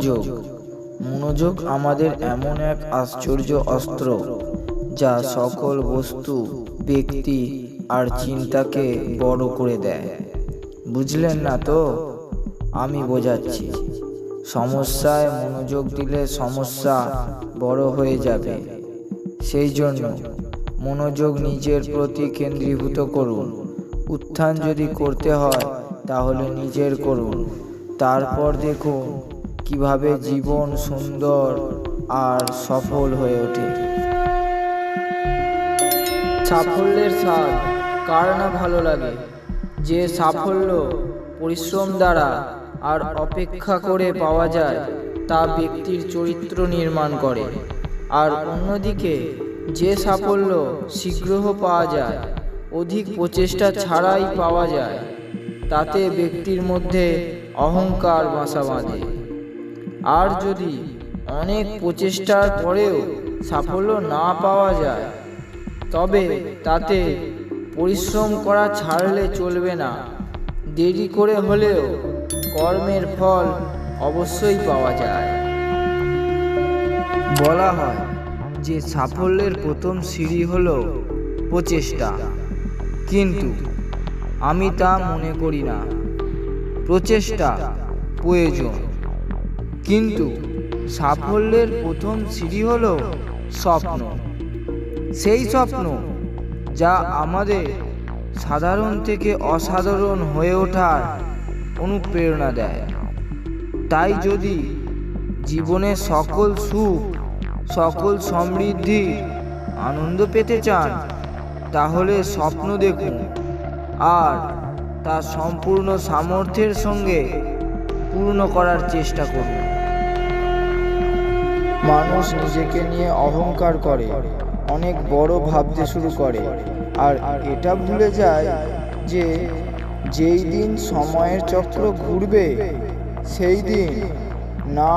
মনোযোগ। মনোযোগ আমাদের এমন এক আশ্চর্য অস্ত্র যা সকল বস্তু, ব্যক্তি আর চিন্তাকে বড় করে দেয়। বুঝলেন না তো? আমি বোঝাচ্ছি। সমস্যায় মনোযোগ দিলে সমস্যা বড় হয়ে যাবে। সেই জন্য মনোযোগ নিজের প্রতি কেন্দ্রীভূত করুন। উত্থান যদি করতে হয়, তাহলে নিজের করুন। তারপর দেখুন কীভাবে জীবন সুন্দর আর সফল হয়ে ওঠে। সাফল্যের স্বাদ কার না ভালো লাগে? যে সাফল্য পরিশ্রম দ্বারা আর অপেক্ষা করে পাওয়া যায় তা ব্যক্তির চরিত্র নির্মাণ করে। আর অন্যদিকে যে সাফল্য শীঘ্র পাওয়া যায় অধিক প্রচেষ্টা ছাড়াই পাওয়া যায় তাতে ব্যক্তির মধ্যে অহংকার বাসা বাঁধে। আর যদি অনেক প্রচেষ্টার পরেও সাফল্য না পাওয়া যায়, তবে তাতে পরিশ্রম করা ছাড়লে চলবে না। দেরি করে হলেও কর্মের ফল অবশ্যই পাওয়া যায়। বলা হয় যে সাফল্যের প্রথম সিঁড়ি হল প্রচেষ্টা। কিন্তু আমি তা মনে করি না। প্রচেষ্টা প্রয়োজন। কিন্তু সাফল্যের প্রথম সিঁড়ি হলো স্বপ্ন। সেই স্বপ্ন যা আমাদের সাধারণ থেকে অসাধারণ হয়ে ওঠার অনুপ্রেরণা দেয়। তাই যদি জীবনে সকল সুখ, সকল সমৃদ্ধির আনন্দ পেতে চান, তাহলে স্বপ্ন দেখুন আর তা সম্পূর্ণ সামর্থ্যের সঙ্গে পূর্ণ করার চেষ্টা করুন। মানুষ নিজেকে নিয়ে অহংকার করে, অনেক বড় ভাবতে শুরু করে। আর এটা ভুলে যায় যে যেই দিন সময়ের চক্র ঘুরবে, সেই দিন না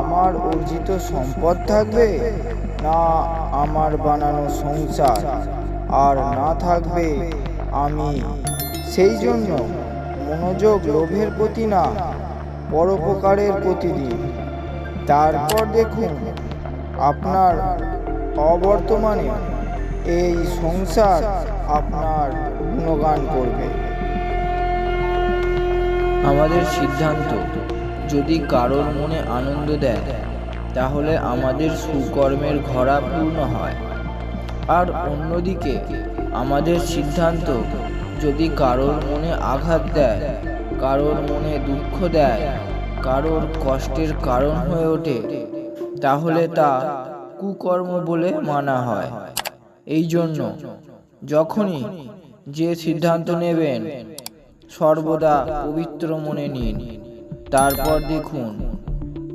আমার অর্জিত সম্পদ থাকবে, না আমার বানানো সংসার। আর না থাকবে আমি। সেই জন্য মনোযোগ লোভের প্রতি না, পরোপকারের প্রতি দিন। তারপর দেখুন আপনার অবর্তমানে এই সংসার আপনার গুণগান করবে। আমাদের সিদ্ধান্ত, যদি কারোর মনে আনন্দ দেয়, তাহলে আমাদের সুকর্মের ঘরা পূর্ণ হয়। আর অন্যদিকে, আমাদের সিদ্ধান্ত, যদি কারোর মনে আঘাত দেয়, কারোর মনে দুঃখ দেয় কারোর কষ্টের কারণ হয়ে ওঠে, তাহলে তা কুকর্ম বলে মানা হয়। এই জন্য যখনই যে সিদ্ধান্ত নেবেন, সর্বদা পবিত্র মনে নিন। তারপর দেখুন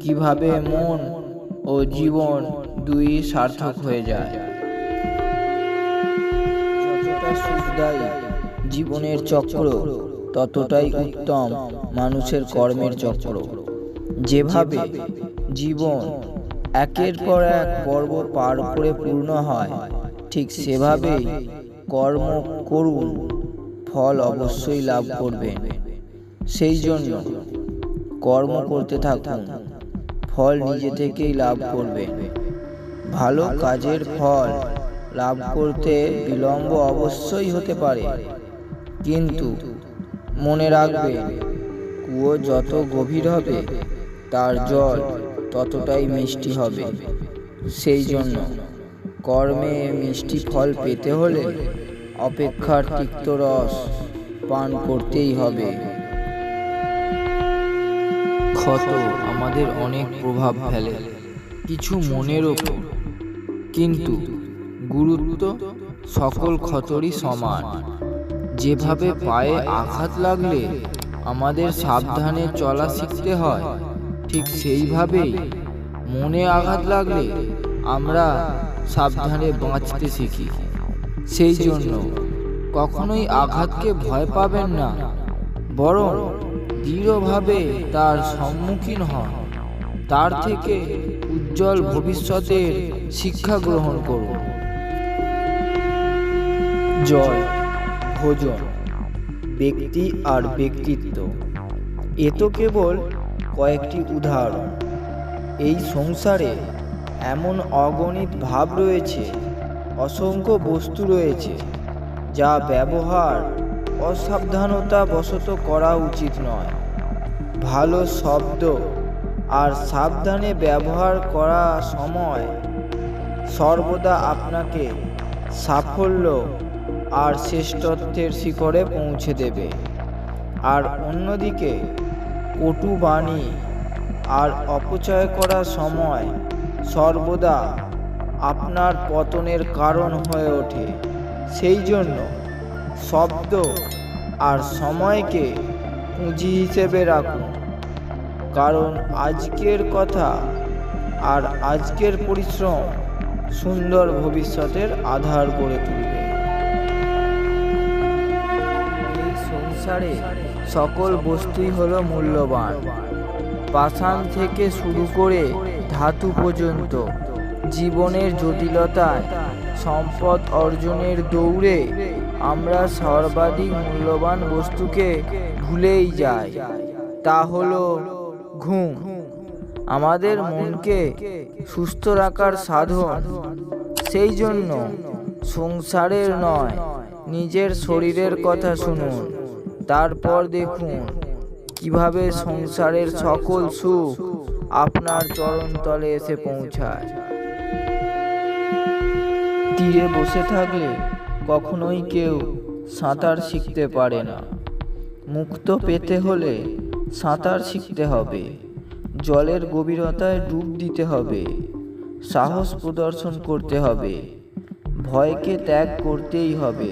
কীভাবে মন ও জীবন দুই সার্থক হয়ে যায়। যতটা জীবনের চক্র ততটাই উত্তম মানুষের কর্মের চক্র। যেভাবে জীবন একের পর এক পর্ব পার করে পূর্ণ হয়, ঠিক সেভাবেই কর্ম করুন, ফল অবশ্যই লাভ করবেন। সেই জন্য কর্ম করতে থাকুন, ফল নিজে থেকেই লাভ করবেন। ভালো কাজের ফল লাভ করতে বিলম্ব অবশ্যই হতে পারে, কিন্তু মনে রাখবে, কুয়ো যত গভীর হবে, তার জল ততটাই মিষ্টি হবে। সেই জন্য কর্মে মিষ্টি ফল পেতে হলে অপেক্ষার তিক্ত রস পান করতেই হবে। ক্ষত আমাদের অনেক প্রভাব ফেলে, কিছু মনের ওপর। কিন্তু গুরুত্ব সকল ক্ষতরই সমান। যেভাবে পায়ে আঘাত লাগলে আমাদের সাবধানে চলা শিখতে হয়, ঠিক সেইভাবেই মনে আঘাত লাগলে আমরা সাবধানে বাঁচতে শিখি। সেই জন্য কখনোই আঘাতকে ভয় পাবেন না, বরং দৃঢ়ভাবে তার সম্মুখীন হন। তার থেকে উজ্জ্বল ভবিষ্যতের শিক্ষা গ্রহণ করুন। জল ভোজন, ব্যক্তি আর ব্যক্তিত্ব। এ তো কেবল কয়েকটি উদাহরণ। এই সংসারে এমন অগণিত ভাব রয়েছে, অসংখ্য বস্তু রয়েছে, যা ব্যবহার অসাবধানতা বশত করা উচিত নয়। ভালো শব্দ আর সাবধানে ব্যবহার করা সময় সর্বদা আপনাকে সাফল্য আর শ্রেষ্ঠত্বের শিখরে পৌঁছে দেবে। আর অন্যদিকে, কটু বাণী আর অপচয় করার সময় সর্বদা আপনার পতনের কারণ হয়ে ওঠে। সেই জন্য শব্দ আর সময়কে পুঁজি হিসেবে রাখুন। কারণ আজকের কথা আর আজকের পরিশ্রম সুন্দর ভবিষ্যতের আধার গড়ে তুলবে। সংসারে সকল বস্তুই হলো মূল্যবান। পাষাণ থেকে শুরু করে ধাতু পর্যন্ত জীবনের জটিলতায় সম্পদ অর্জনের দৌড়ে আমরা সর্বাধিক মূল্যবান বস্তুকে ভুলেই যাই। তা হলো ঘুম। আমাদের মনকে সুস্থ রাখার সাধন সেই জন্য সংসারের নয়, নিজের শরীরের কথা শুনুন। তারপর দেখুন কীভাবে সংসারের সকল সুখ আপনার চরণতলে এসে পৌঁছায়। তীরে বসে থাকলে কখনোই কেউ সাঁতার শিখতে পারে না। মুক্ত পেতে হলে সাঁতার শিখতে হবে। জলের গভীরতায় ডুব দিতে হবে। সাহস প্রদর্শন করতে হবে। ভয়কে ত্যাগ করতেই হবে।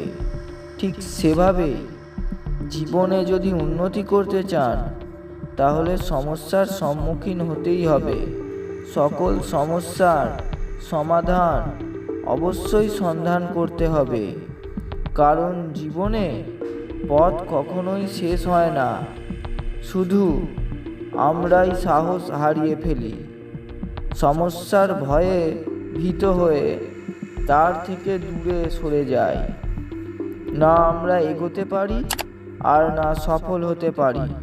ঠিক সেভাবে জীবনে যদি উন্নতি করতে চান, তাহলে সমস্যার সম্মুখীন হতেই হবে। সকল সমস্যার সমাধান অবশ্যই সন্ধান করতে হবে। কারণ জীবনে পথ কখনোই শেষ হয় না। শুধু আমরাই সাহস হারিয়ে ফেলি। সমস্যার ভয়ে ভীত হয়ে তার থেকে দূরে সরে যাই। না আমরা এগোতে পারি আর না সফল হতে পারি।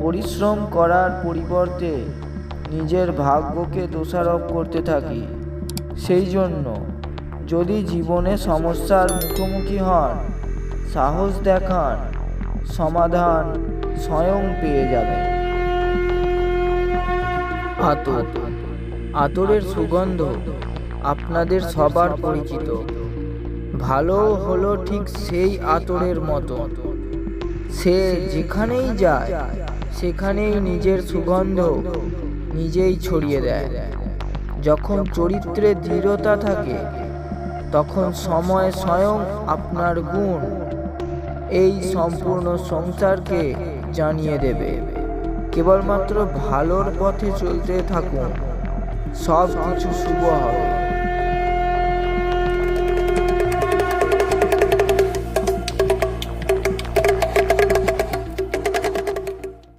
পরিশ্রম করার পরিবর্তে নিজের ভাগ্যকে দোষারোপ করতে থাকি। সেই জন্য যদি জীবনে সমস্যার মুখোমুখি হন, সাহস দেখান, সমাধান স্বয়ং পেয়ে যাবেন। আতর, আতরের সুগন্ধ আপনাদের সবার পরিচিত। ভালো হলো ঠিক সেই আতরের মতো। সে যেখানেই যায়, সেখানেই নিজের সুগন্ধ নিজেই ছড়িয়ে দেয়। যখন চরিত্রে দৃঢ়তা থাকে, তখন সময় স্বয়ং আপনার গুণ এই সম্পূর্ণ সংসারকে জানিয়ে দেবে। কেবলমাত্র ভালোর পথে চলতে থাকুন সব কিছু শুভ হবে।